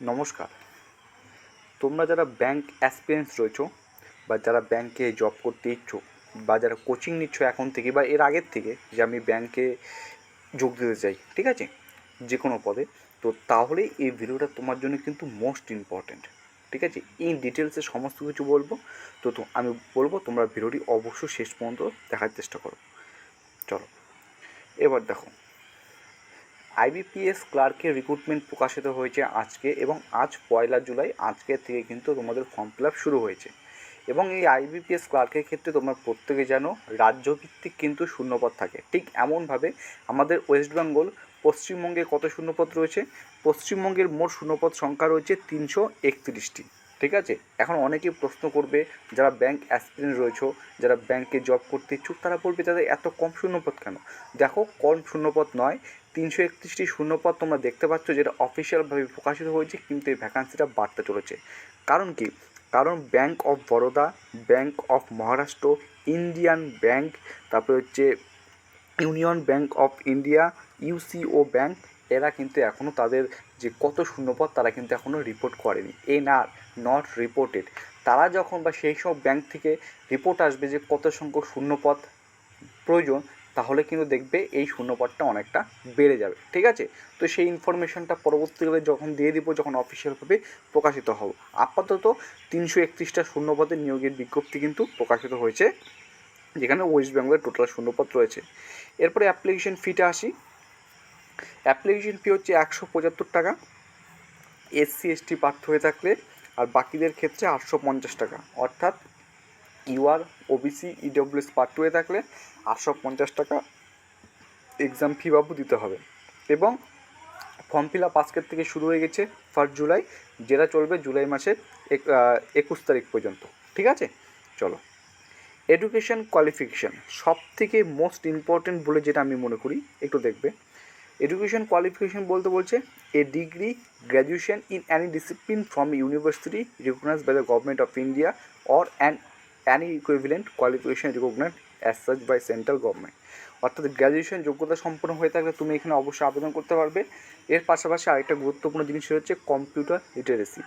নমস্কার। তোমরা যারা ব্যাংক অ্যাসপিরেন্টস রয়েছো বা যারা ব্যাংকে জব করতে ইচ্ছুক বা যারা কোচিং নিচ্ছ এখন থেকে বা এর আগের থেকে যে আমি ব্যাংকে যোগ দিতে চাই, ঠিক আছে? যে কোনো পদে। তো তাহলে এই ভিডিওটা তোমার জন্য কিন্তু মোস্ট ইম্পর্ট্যান্ট ঠিক আছে? ইন ডিটেলসে সমস্ত কিছু বলব। তো তো আমি বলব, তোমরা ভিডিওটি অবশ্যই শেষ পর্যন্ত দেখার চেষ্টা করো। চলো। এবার দেখো। আইবিপিএস ক্লার্কের রিক্রুটমেন্ট প্রকাশিত হয়েছে আজকে এবং আজ পয়লা জুলাই আজকে থেকে কিন্তু তোমাদের ফর্ম ফিল আপ শুরু হয়েছে। এবং এই আইবিপিএস ক্লার্কের ক্ষেত্রে তোমরা প্রত্যেকে জানো, রাজ্যভিত্তিক কিন্তু শূন্যপদ থাকে। ঠিক এমনভাবে আমাদের ওয়েস্ট বেঙ্গল পশ্চিমবঙ্গে কত শূন্যপদ রয়েছে? পশ্চিমবঙ্গের মোট শূন্যপদ সংখ্যা রয়েছে তিনশো একত্রিশটি। ঠিক আছে? এখন অনেকে প্রশ্ন করবে, যারা ব্যাংক অ্যাসপিরেন্ট রয়েছে, যারা ব্যাংকে জব করতে ইচ্ছুক, তারা বলবে তাদের এত কম শূন্যপদ কেন? দেখো, কম শূন্যপদ নয়, তিনশো একত্রিশটি শূন্যপদ তোমরা দেখতে পাচ্ছ, যেটা অফিসিয়ালভাবে প্রকাশিত হয়েছে, কিন্তু এই ভ্যাকান্সিটা বাড়তে চলেছে। কারণ কি? কারণ bank of Baroda bank of Maharashtra Indian bank তারপরে হচ্ছে union bank of India UCO bank এরা কিন্তু এখনও তাদের যে কত শূন্যপদ তারা কিন্তু এখনও রিপোর্ট করেনি। এন আর নট রিপোর্টেড তারা যখন বা সেই সব ব্যাংক থেকে রিপোর্ট আসবে যে কত সংখ্যক শূন্যপদ প্রয়োজন, তাহলে কিন্তু দেখবে এই শূন্যপদটা অনেকটা বেড়ে যাবে, ঠিক আছে? তো সেই ইনফরমেশনটা পরবর্তীকালে যখন দিয়ে দিব, যখন অফিসিয়ালভাবে প্রকাশিত হবে। আপাতত তিনশো একত্রিশটা শূন্যপদের নিয়োগের বিজ্ঞপ্তি কিন্তু প্রকাশিত হয়েছে, যেখানে ওয়েস্ট বেঙ্গলের টোটাল শূন্যপদ রয়েছে। এরপরে অ্যাপ্লিকেশন ফিটা আসি। অ্যাপ্লিকেশন ফি হচ্ছে একশো পঁচাত্তর টাকা এসসি এসটি প্রার্থী হয়ে থাকলে, আর বাকিদের ক্ষেত্রে আটশো পঞ্চাশ টাকা। অর্থাৎ UR OBC EWS part two হয়ে থাকলে আটশো পঞ্চাশ টাকা এক্সাম ফি বাবু দিতে হবে। এবং ফর্ম ফিল আপ আজকের থেকে শুরু হয়ে গেছে ফার্স্ট জুলাই যেটা চলবে জুলাই মাসের এক একুশ তারিখ পর্যন্ত। ঠিক আছে? চলো। এডুকেশন কোয়ালিফিকেশান সব থেকে মোস্ট ইম্পর্টেন্ট বলে যেটা আমি মনে করি, একটু দেখবে। এডুকেশন কোয়ালিফিকেশন বলতে বলছে a degree graduation in any discipline from university recognize by the government of India or an any equivalent qualification recognize as such by central government অর্থাৎ গ্র্যাজুয়েশন যোগ্যতা সম্পন্ন হয়ে থাকলে তুমি এখানে অবশ্যই আবেদন করতে পারবে। এর পাশাপাশি আরেকটা গুরুত্বপূর্ণ জিনিস হচ্ছে computer literacy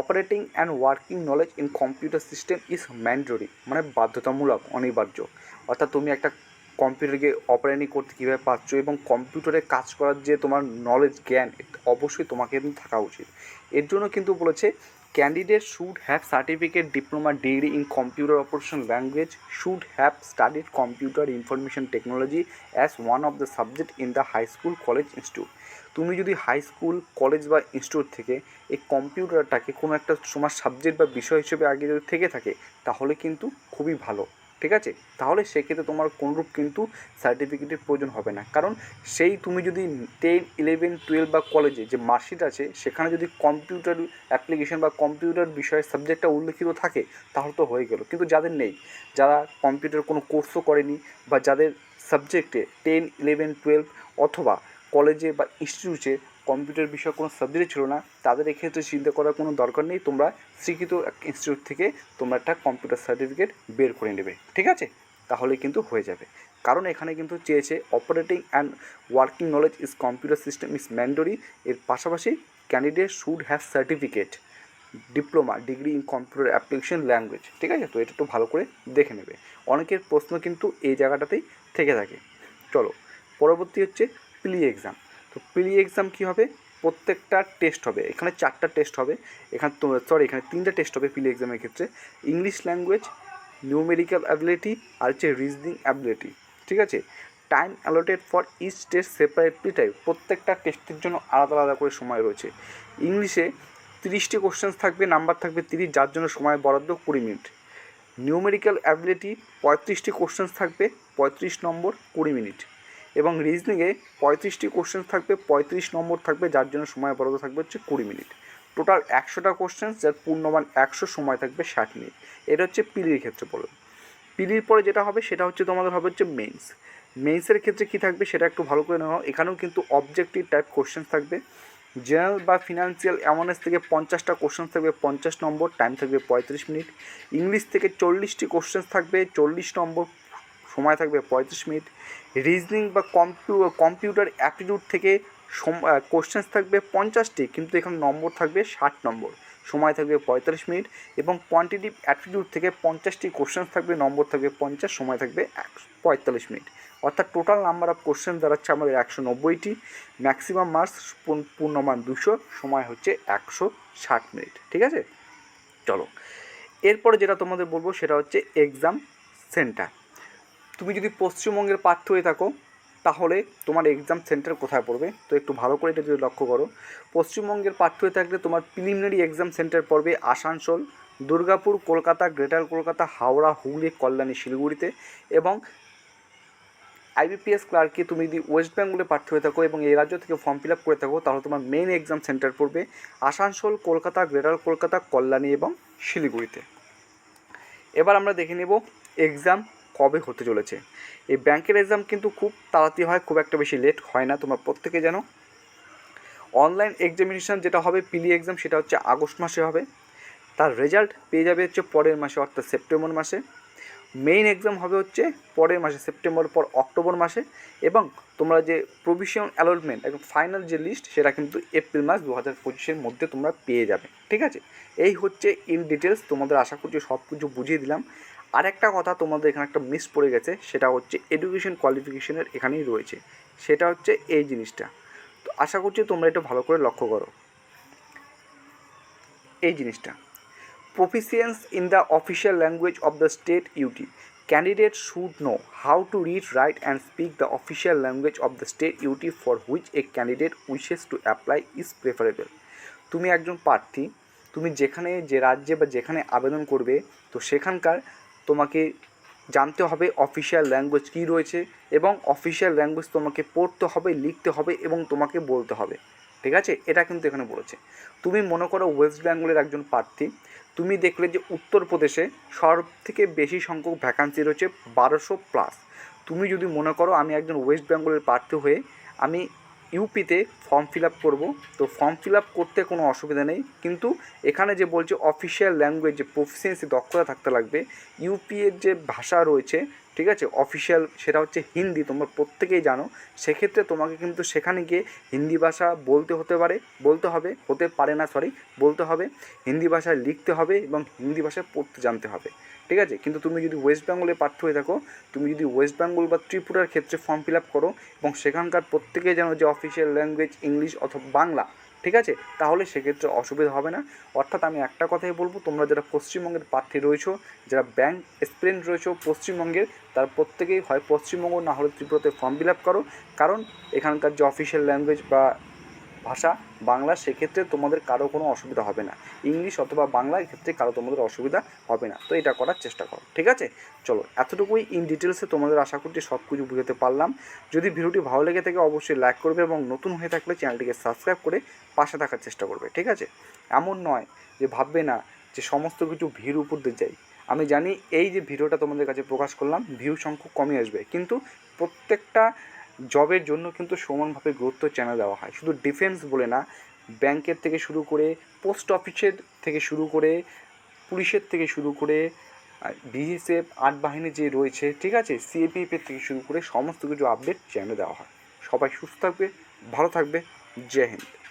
operating and working knowledge in computer system is mandatory মানে বাধ্যতামূলক, অনিবার্য। অর্থাৎ তুমি একটা কম্পিউটারকে অপারেটিং করতে কীভাবে পারছ এবং কম্পিউটারে কাজ করার যে তোমার নলেজ জ্ঞান অবশ্যই তোমাকে কিন্তু থাকা উচিত। এর জন্য কিন্তু বলেছে candidate should have certificate diploma degree in computer operation language should have studied computer information technology as one of the subject in the high school college institute তুমি যদি হাই স্কুল কলেজ বা ইনস্টিটিউট থেকে এই কম্পিউটারটাকে কোনো একটা তোমার subject বা বিষয় হিসেবে আগে যদি থেকে থাকে, তাহলে কিন্তু খুবই ভালো। ঠিক আছে? তাহলে সেক্ষেত্রে তোমার কোনরূপ কিন্তু সার্টিফিকেটের প্রয়োজন হবে না। কারণ সেই তুমি যদি টেন ইলেভেন টুয়েলভ বা কলেজে যে মার্কশিট আছে, সেখানে যদি কম্পিউটার অ্যাপ্লিকেশন বা কম্পিউটার বিষয়ের সাবজেক্টটা উল্লেখিত থাকে, তাহলে তো হয়ে গেল। কিন্তু যাদের নেই, যারা কম্পিউটার কোনো কোর্সও করেনি বা যাদের সাবজেক্টে টেন ইলেভেন টুয়েলভ অথবা কলেজে বা ইনস্টিটিউটে কম্পিউটার বিষয়ে কোনো সাবজেক্ট ছিল না, তাদের এক্ষেত্রে চিন্তা করার কোনো দরকার নেই, তোমরা শিক্ষিত ইনস্টিটিউট থেকে তোমরা একটা কম্পিউটার সার্টিফিকেট বের করে নেবে, ঠিক আছে? তাহলে কিন্তু হয়ে যাবে। কারণ এখানে কিন্তু চেয়েছে operating and working knowledge is computer system is mandatory এর পাশাপাশি candidate should have certificate diploma degree in computer application language ঠিক আছে? তো এটা একটু ভালো করে দেখে নেবে। অনেকের প্রশ্ন কিন্তু এই জায়গাটাতেই থেকে থাকে। চলো, পরবর্তী হচ্ছে প্লি এক্সাম তো প্রি এক্সাম কী হবে? প্রত্যেকটা টেস্ট হবে। এখানে চারটা টেস্ট হবে। এখানে সরি এখানে তিনটা টেস্ট হবে প্রি এক্সামের ক্ষেত্রে। ইংলিশ ল্যাঙ্গুয়েজ নিউমেরিক্যাল অ্যাবিলিটি আর হচ্ছে রিজনিং অ্যাবিলিটি ঠিক আছে? Time allotted for each test separately type প্রত্যেকটা টেস্টের জন্য আলাদা আলাদা করে সময় রয়েছে। ইংলিশে তিরিশটি কোশ্চেন্স থাকবে নাম্বার থাকবে তিরিশ, যার জন্য সময় বরাদ্দ কুড়ি মিনিট। নিউমেরিক্যাল অ্যাবিলিটি পঁয়ত্রিশটি কোশ্চেন্স থাকবে, পঁয়ত্রিশ নম্বর কুড়ি মিনিট। এবং রিজনিংয়ে পঁয়ত্রিশটি কোশ্চেন থাকবে, পঁয়ত্রিশ নম্বর থাকবে, যার জন্য সময় বরাদ্দ থাকবে হচ্ছে কুড়ি মিনিট। টোটাল একশোটা কোশ্চেন যার পূর্ণমান একশো সময় থাকবে ষাট মিনিট। এটা হচ্ছে পিলির ক্ষেত্রে বলুন পিলির পরে যেটা হবে, সেটা হচ্ছে তোমাদের হবে হচ্ছে মেন্স মেন্সের ক্ষেত্রে কী থাকবে, সেটা একটু ভালো করে নেওয়া এখানেও কিন্তু অবজেক্টিভ টাইপ কোশ্চেন থাকবে। জেনারেল বা ফিনান্সিয়াল অ্যাওয়ারনেস থেকে পঞ্চাশটা কোশ্চেন থাকবে, পঞ্চাশ নম্বর টাইম থাকবে পঁয়ত্রিশ মিনিট। ইংলিশ থেকে চল্লিশটি কোশ্চেন থাকবে, চল্লিশ নম্বর সময় থাকবে পঁয়ত্রিশ মিনিট। রিজনিং বা কম্পিউ কম্পিউটার অ্যাপটিটিউড থেকে কোশ্চেন্স থাকবে পঞ্চাশটি, কিন্তু এখানে নম্বর থাকবে ষাট নম্বর। সময় থাকবে পঁয়তাল্লিশ মিনিট এবং কোয়ান্টিটিভ অ্যাটিটিউড থেকে পঞ্চাশটি কোশ্চেন্স থাকবে, নম্বর থাকবে পঞ্চাশ, সময় থাকবে একশো পঁয়তাল্লিশ মিনিট। অর্থাৎ টোটাল নাম্বার অফ কোশ্চেন দাঁড়াচ্ছে আমাদের একশো নব্বইটি। ম্যাক্সিমাম মার্কস পূর্ণমান দুশো, সময় হচ্ছে একশো ষাট মিনিট। ঠিক আছে? চলো। এরপরে যেটা তোমাদের বলব সেটা হচ্ছে এক্সাম সেন্টার তুমি যদি পশ্চিমবঙ্গের পাঠ্য হয়ে থাকো, তাহলে তোমার এক্সাম সেন্টার কোথায় পড়বে? তো একটু ভালো করে এটা যদি লক্ষ্য করো। পশ্চিমবঙ্গের পাঠ্য হয়ে থাকলে তোমার প্রিলিমিনারি এক্সাম সেন্টার পড়বে আসানসোল, দুর্গাপুর, কলকাতা, গ্রেটার কলকাতা, হাওড়া, হুগলি, কল্যাণী, শিলিগুড়িতে এবং আইবিপিএস ক্লার্কে তুমি যদি ওয়েস্ট বেঙ্গলে প্রার্থী হয়ে থাকো এবং এই রাজ্য থেকে ফর্ম ফিল আপ করে থাকো, তাহলে তোমার মেন এক্সাম সেন্টার পড়বে আসানসোল, কলকাতা, গ্রেটার কলকাতা, কল্যাণী এবং শিলিগুড়িতে। এবার আমরা দেখে নেব এক্সাম কবে হতে চলেছে? এই ব্যাংকের এক্সাম কিন্তু খুব তাড়াতাড়ি হয়, খুব একটা বেশি লেট হয় না, তোমরা প্রত্যেকে জানো। অনলাইন এক্সামিনেশান যেটা হবে পিলি এক্সাম সেটা হচ্ছে আগস্ট মাসে হবে। তার রেজাল্ট পেয়ে যাবে হচ্ছে পরের মাসে, অর্থাৎ সেপ্টেম্বর মাসে। মেইন এক্সাম হবে হচ্ছে পরের মাসে, সেপ্টেম্বর পর অক্টোবর মাসে। এবং তোমরা যে প্রভিশন অ্যালটমেন্ট এবং ফাইনাল যে লিস্ট সেটা কিন্তু এপ্রিল মাস দু হাজার পঁচিশের মধ্যে তোমরা পেয়ে যাবে। ঠিক আছে? এই হচ্ছে ইন ডিটেলস তোমাদের আশা করছি সব কিছু বুঝিয়ে দিলাম। আর একটা কথা তোমাদের এখানে একটা মিস পড়ে গেছে, সেটা হচ্ছে এডুকেশন কোয়ালিফিকেশনের এখানেই রয়েছে। সেটা হচ্ছে এই জিনিসটা। তো আশা করছি তোমরা এটা ভালো করে লক্ষ্য করো। এই জিনিসটা। Proficiency in the official language of the state UT candidate should know how to read write and speak the official language of the state UT for which a candidate wishes to apply is preferable তুমি একজন প্রার্থী, তুমি যেখানে যে রাজ্যে বা যেখানে আবেদন করবে, তো সেখানকার তোমাকে জানতে হবে অফিসিয়াল ল্যাঙ্গুয়েজ কী রয়েছে এবং অফিসিয়াল ল্যাঙ্গুয়েজ তোমাকে পড়তে হবে, লিখতে হবে এবং তোমাকে বলতে হবে। ঠিক আছে? এটা কিন্তু এখানে বলেছে। তুমি মনে করো ওয়েস্ট বেঙ্গলের একজন প্রার্থী। তুমি দেখলে যে উত্তরপ্রদেশে সব থেকে বেশি সংখ্যক ভ্যাকান্সি রয়েছে বারোশো প্লাস তুমি যদি মনে করো আমি একজন ওয়েস্ট বেঙ্গলের প্রার্থী হয়ে আমি ইউপিতে ফর্ম ফিল আপ করব। তো ফর্ম ফিল আপ করতে কোনো অসুবিধা নেই। কিন্তু এখানে যে বলছে অফিসিয়াল ল্যাঙ্গুয়েজ যে প্রফিসিয়েন্সি দক্ষতা থাকতে লাগবে ইউপিএর যে ভাষা রয়েছে ঠিক আছে? অফিসিয়াল সেটা হচ্ছে হিন্দি, তোমরা প্রত্যেকেই জানো। সেক্ষেত্রে তোমাকে কিন্তু সেখানে গিয়ে হিন্দি ভাষা বলতে হতে পারে, বলতে হবে, হতে পারে না সরি বলতে হবে। হিন্দি ভাষায় লিখতে হবে এবং হিন্দি ভাষায় পড়তে জানতে হবে। ঠিক আছে? কিন্তু তুমি যদি ওয়েস্ট বেঙ্গলে পাঠ্য হয়ে থাকো, তুমি যদি ওয়েস্ট বেঙ্গল বা ত্রিপুরার ক্ষেত্রে ফর্ম ফিল আপ করো এবং সেখানকার প্রত্যেকে জানো যে অফিসিয়াল ল্যাঙ্গুয়েজ ইংলিশ অথবা বাংলা ঠিক আছে? তাহলে সেক্ষেত্রে অসুবিধা হবে না। অর্থাৎ আমি একটা কথাই বলব, তোমরা যারা পশ্চিমবঙ্গের প্রার্থী রয়েছো, যারা ব্যাংক এক্সপিরিয়েন্স রয়েছো পশ্চিমবঙ্গের, তার প্রত্যেকেই হয় পশ্চিমবঙ্গ না হলে ত্রিপুরাতে ফর্ম ফিল আপ করো। কারণ এখানকার যে অফিসিয়াল ল্যাঙ্গুয়েজ বা ভাষা, বাংলা সেক্ষেত্রে তোমাদের কারও কোনো অসুবিধা হবে না। ইংলিশ অথবা বাংলা ক্ষেত্রে কারও তোমাদের অসুবিধা হবে না। তো এটা করার চেষ্টা করো, ঠিক আছে? চলো, এতটুকুই ইন ডিটেলসে তোমাদের আশা করছি সব কিছু বুঝতে পারলাম। যদি ভিডিওটি ভালো লেগে থাকে অবশ্যই লাইক করবে এবং নতুন হয়ে থাকলে চ্যানেলটিকে সাবস্ক্রাইব করে পাশে থাকার চেষ্টা করবে, ঠিক আছে? এমন নয় যে ভাববে না যে সমস্ত কিছু ভিড় উপর দিয়ে যাই আমি জানি এই যে ভিডিওটা তোমাদের কাছে প্রকাশ করলাম ভিউ সংখ্যক কমে আসবে। কিন্তু প্রত্যেকটা জবের জন্য কিন্তু সমানভাবে গুরুত্ব চ্যানেল দেওয়া হয়। শুধু ডিফেন্স বলে না ব্যাংকের থেকে শুরু করে পোস্ট অফিসের থেকে শুরু করে পুলিশের থেকে শুরু করে বিএসএফ আট বাহিনী যে রয়েছে, ঠিক আছে? সিএপিএফের থেকে শুরু করে সমস্ত কিছু আপডেট চ্যানেলে দেওয়া হয়। সবাই সুস্থ থাকবে, ভালো থাকবে। জয় হিন্দ।